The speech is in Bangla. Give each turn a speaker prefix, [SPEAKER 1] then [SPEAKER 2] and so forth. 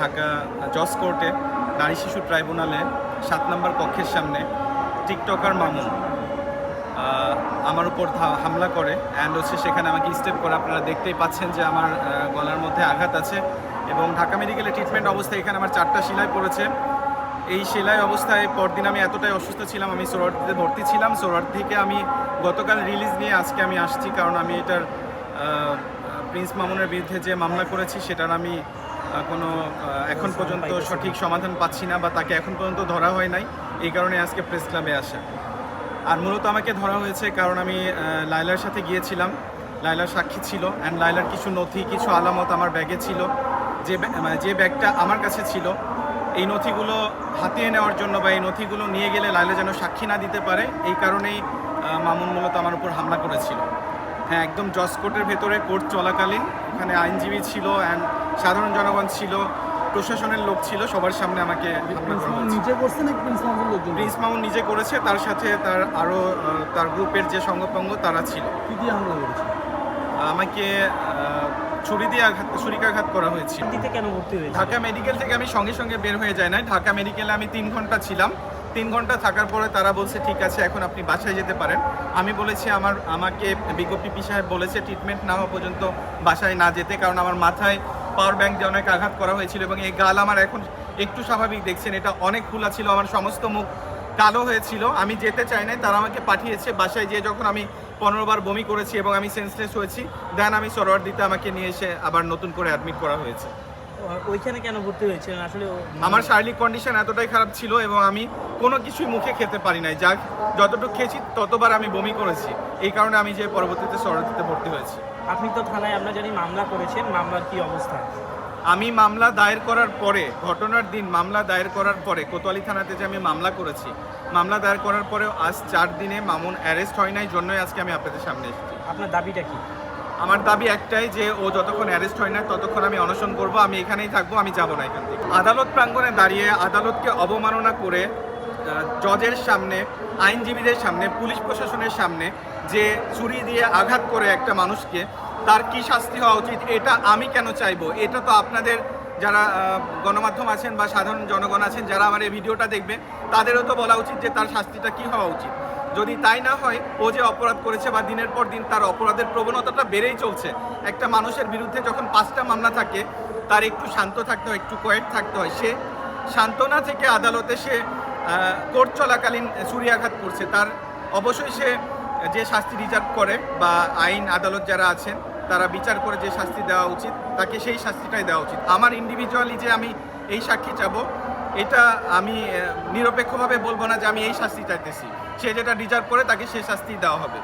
[SPEAKER 1] ঢাকা জজ কোর্টে নারী শিশু ট্রাইব্যুনালে সাত নম্বর কক্ষের সামনে টিকটকার মামুন আমার উপর হামলা করে। অ্যান্ড হচ্ছে সেখানে আমাকে স্টেপ করে। আপনারা দেখতেই পাচ্ছেন যে আমার গলার মধ্যে আঘাত আছে। এবং ঢাকা মেডিকেলে ট্রিটমেন্ট অবস্থায় এখানে আমার চারটা সেলাই পড়েছে। এই সেলাই অবস্থায় পরদিন আমি এতটাই অসুস্থ ছিলাম, আমি সোরারদিতে ভর্তি ছিলাম। সোরার থেকে আমি গতকাল রিলিজ নিয়ে আজকে আমি আসছি। কারণ আমি এটার প্রিন্স মামুনের বিরুদ্ধে যে মামলা করেছি, সেটার আমি কোনো এখন পর্যন্ত সঠিক সমাধান পাচ্ছি না বা তাকে এখন পর্যন্ত ধরা হয় নাই। এই কারণে আজকে প্রেস ক্লাবে আসা। আর মূলত আমাকে ধরা হয়েছে কারণ আমি আহ, লায়লার সাথে গিয়েছিলাম। লায়লার সাক্ষী ছিল অ্যান্ড লায়লার কিছু নথি কিছু আলামত আমার ব্যাগে ছিল। যে মানে যে ব্যাগটা আমার কাছে ছিল এই নথিগুলো হাতিয়ে নেওয়ার জন্য বা এই নথিগুলো নিয়ে গেলে লায়লা যেন সাক্ষী না দিতে পারে এই কারণেই মামুন মূলত আমার উপর হামলা করেছিল। হ্যাঁ একদম জজ কোর্টের ভেতরে কোর্ট চলাকালীন। ওখানে আইনজীবী ছিল অ্যান্ড সাধারণ জনগণ ছিল প্রশাসনের লোক ছিল সবার সামনে আমাকে
[SPEAKER 2] নিজে প্রিন্স মামুন
[SPEAKER 1] নিজে করেছে তার সাথে তার আরও তার গ্রুপের যে সঙ্গপঙ্গ তারা ছিল।
[SPEAKER 2] কি দিয়ে হামলা করেছে?
[SPEAKER 1] আমাকে ছুরি দিয়ে আঘাত ছুরিকাঘাত করা হয়েছিল।
[SPEAKER 3] কেন ভর্তি হয়েছে?
[SPEAKER 1] ঢাকা মেডিকেল থেকে আমি সঙ্গে সঙ্গে বের হয়ে যাই নাই। ঢাকা মেডিকেলে আমি তিন ঘণ্টা ছিলাম। তিন ঘণ্টা থাকার পরে তারা বলছে ঠিক আছে এখন আপনি বাসায় যেতে পারেন। আমি বলেছি আমার আমাকে বিজ্ঞপ্তি পি সাহেব বলেছে ট্রিটমেন্ট না হওয়া পর্যন্ত বাসায় না যেতে কারণ আমার মাথায় পাওয়ার ব্যাংক দিয়ে অনেক আঘাত করা হয়েছিল এবং এই গাল আমার এখন একটু স্বাভাবিক দেখছেন এটা অনেক খোলা ছিল আমার সমস্ত মুখ কালো হয়েছিল। আমি যেতে চাই নাই তারা আমাকে পাঠিয়েছে বাসায় যেয়ে যখন আমি পনেরো বার বমি করেছি এবং আমি সেন্সলেস হয়েছি দেন আমি সরোয়ার দিতে আমাকে নিয়ে এসে আবার নতুন করে অ্যাডমিট করা হয়েছে।
[SPEAKER 3] ওইখানে কেন ভর্তি হয়েছিলেন? আসলে
[SPEAKER 1] আমার শারীরিক কন্ডিশন এতটাই খারাপ ছিল এবং আমি কোনো কিছুই মুখে খেতে পারি নাই। যাক যতটুকু খেয়েছি ততবার আমি বমি করেছি। এই কারণে আমি যে পরবর্তীতে সরোয়ার দিতে ভর্তি হয়েছি।
[SPEAKER 3] আপনি তো থানায় আমরা জানি মামলা করেছেন মামলার কি অবস্থা?
[SPEAKER 1] আমি মামলা দায়ের করার পরে ঘটনার দিন মামলা দায়ের করার পরে কোতোয়ালি থানাতে যে আমি মামলা করেছি মামলা দায়ের করার পরেও আজ চার দিনে মামুন অ্যারেস্ট হয় নাই জন্যই আজকে আমি আপনাদের সামনে এসেছি।
[SPEAKER 3] আপনার দাবিটা কি?
[SPEAKER 1] আমার দাবি একটাই যে ও যতক্ষণ অ্যারেস্ট হয় না ততক্ষণ আমি অনশন করব আমি এখানেই থাকব আমি যাব না এখান থেকে। আদালত প্রাঙ্গণে দাঁড়িয়ে আদালতকে অবমাননা করে আহ, জজের সামনে আইনজীবীদের সামনে পুলিশ প্রশাসনের সামনে যে চুরি দিয়ে আঘাত করে একটা মানুষকে তার কি শাস্তি হওয়া উচিত? এটা আমি কেন চাইব? এটা তো আপনাদের যারা গণমাধ্যম আছেন বা সাধারণ জনগণ আছেন যারা আমার এই ভিডিওটা দেখবে তাদেরও তো বলা উচিত যে তার শাস্তিটা কি হওয়া উচিত। যদি তাই না হয় ও যে অপরাধ করেছে বা দিনের পর দিন তার অপরাধের প্রবণতাটা বেড়েই চলছে একটা মানুষের বিরুদ্ধে যখন পাঁচটা মামলা থাকে তার একটু শান্ত থাকতে হয় একটু কোয়েট থাকতে হয় সে সান্ত্বনা থেকে আদালতে সে কোর্ট চলাকালীন ছুরিয়াঘাত করছে। তার অবশ্যই সে যে শাস্তি রিজার্ভ করে বা আইন, আদালত যারা আছেন, তারা বিচার করে যে শাস্তি দেওয়া উচিত, তাকে সেই শাস্তিটাই দেওয়া উচিত। আমার ইন্ডিভিজুয়ালি যে আমি এই সাক্ষী চাবো, এটা আমি নিরপেক্ষভাবে বলব না যে আমি এই শাস্তি চাইতেছি। সে যেটা ডিজার্ভ করে, তাকে সেই শাস্তি দেওয়া হবে।